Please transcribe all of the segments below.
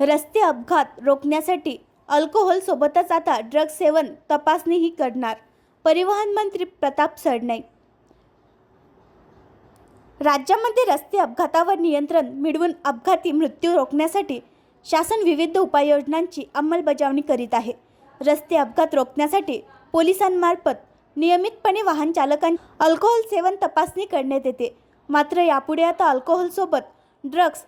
रस्ते अपघात रोखण्यासाठी अल्कोहोलसोबतच आता ड्रग सेवन तपासणीही करणार. परिवहन मंत्री प्रताप सरनाईक. राज्यामध्ये रस्ते अपघातावर नियंत्रण मिळवून अपघाती मृत्यू रोखण्यासाठी शासन विविध उपाययोजनांची अंमलबजावणी करीत आहे. रस्ते अपघात रोखण्यासाठी पोलिसांमार्फत नियमितपणे वाहन चालकांची अल्कोहोल सेवन तपासणी करण्यात येते. मात्र यापुढे आता अल्कोहोलसोबत ड्रग्स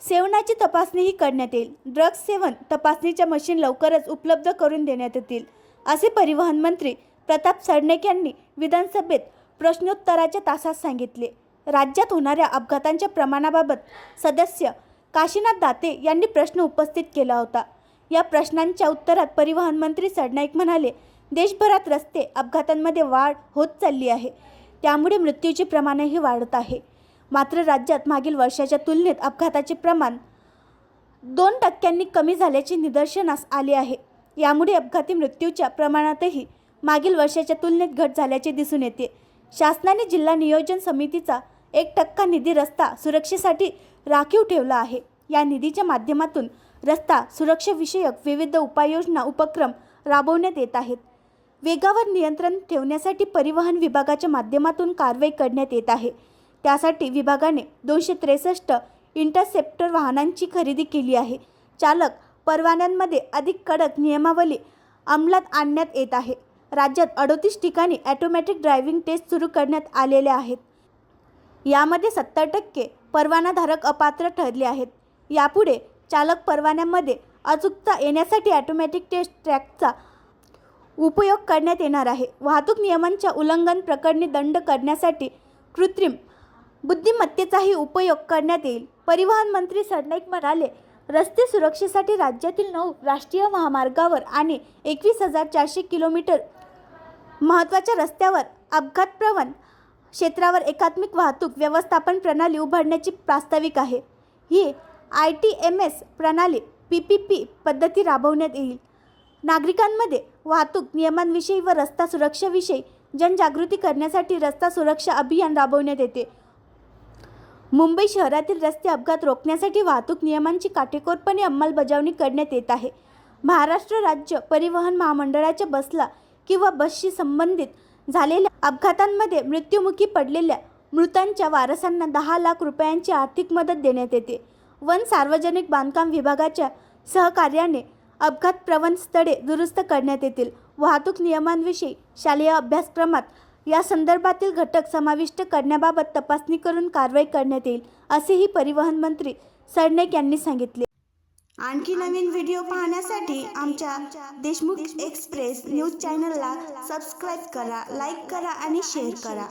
सेवनाची तपासणीही करण्यात येईल. ड्रग्ज सेवन तपासणीच्या मशीन लवकरच उपलब्ध करून देण्यात येतील असे परिवहन मंत्री प्रताप सरनाईक यांनी विधानसभेत प्रश्नोत्तराच्या तासात सांगितले. राज्यात होणाऱ्या अपघातांच्या प्रमाणाबाबत सदस्य काशीनाथ दाते यांनी प्रश्न उपस्थित केला होता. या प्रश्नांच्या उत्तरात परिवहन मंत्री सरनाईक म्हणाले देशभरात रस्ते अपघातांमध्ये वाढ होत चालली आहे. त्यामुळे मृत्यूचे प्रमाणही वाढत आहे. मात्र राज्यात मागील वर्षाच्या तुलनेत अपघाताचे प्रमाण दोन टक्क्यांनी कमी झाल्याचे निदर्शनास आले आहे. यामुळे अपघाती मृत्यूच्या प्रमाणातही मागील वर्षाच्या तुलनेत घट झाल्याचे दिसून येते. शासनाने जिल्हा नियोजन समितीचा एक टक्का निधी रस्ता सुरक्षेसाठी राखीव ठेवला आहे. या निधीच्या माध्यमातून रस्ता सुरक्षेविषयक विविध उपाययोजना उपक्रम राबवण्यात येत आहेत. वेगावर नियंत्रण ठेवण्यासाठी परिवहन विभागाच्या माध्यमातून कारवाई करण्यात येत आहे. त्यासाठी विभागाने दोनशे त्रेसष्ट इंटरसेप्टर वाहनांची खरेदी केली आहे. चालक परवान्यांमध्ये अधिक कडक नियमावली अंमलात आणण्यात येत आहे. राज्यात अडोतीस ठिकाणी ॲटोमॅटिक ड्रायव्हिंग टेस्ट सुरू करण्यात आलेल्या आहेत. यामध्ये सत्तर टक्के परवानाधारक अपात्र ठरले आहेत. यापुढे चालक परवान्यामध्ये अचूकता येण्यासाठी ॲटोमॅटिक टेस्ट ट्रॅकचा उपयोग करण्यात येणार आहे. वाहतूक नियमांच्या उल्लंघन प्रकरणी दंड करण्यासाठी कृत्रिम बुद्धिमत्तेचाही उपयोग करण्यात येईल. परिवहन मंत्री सरनाईक म्हणाले रस्ते सुरक्षेसाठी राज्यातील नऊ राष्ट्रीय महामार्गावर आणि एकवीस हजार चारशे किलोमीटर महत्त्वाच्या रस्त्यावर अपघातप्रवण क्षेत्रावर एकात्मिक वाहतूक व्यवस्थापन प्रणाली उभारण्याची प्रास्ताविक आहे. ही आय टी एम एस प्रणाली पी पी पी पद्धती राबवण्यात येईल. नागरिकांमध्ये वाहतूक नियमांविषयी व रस्ता सुरक्षेविषयी जनजागृती करण्यासाठी रस्ता सुरक्षा अभियान राबवण्यात येते. मुंबई शहरातील रस्ते अपघात रोखण्यासाठी वाहतूक नियमांची काटेकोरपणे अंमलबजावणी करण्यात येत आहे. महाराष्ट्र राज्य परिवहन महामंडळाच्या बसला किंवा बसशी संबंधित झालेल्या अपघातांमध्ये मृत्युमुखी पडलेल्या मृतांच्या वारसांना दहा लाख रुपयांची आर्थिक मदत देण्यात येते. वन सार्वजनिक बांधकाम विभागाच्या सहकार्याने अपघात प्रवण स्थळे दुरुस्त करण्यात येतील. वाहतूक नियमांविषयी शालेय अभ्यासक्रमात या संदर्भातील घटक समाविष्ट करण्याबाबत तपासणी करून कारवाई करण्यात येईल असेही परिवहन मंत्री सरनाईक यांनी सांगितले. आणखी नवीन व्हिडिओ पाहण्यासाठी आमच्या देशमुख एक्सप्रेस न्यूज चॅनलला सबस्क्राईब करा लाईक करा आणि शेअर करा.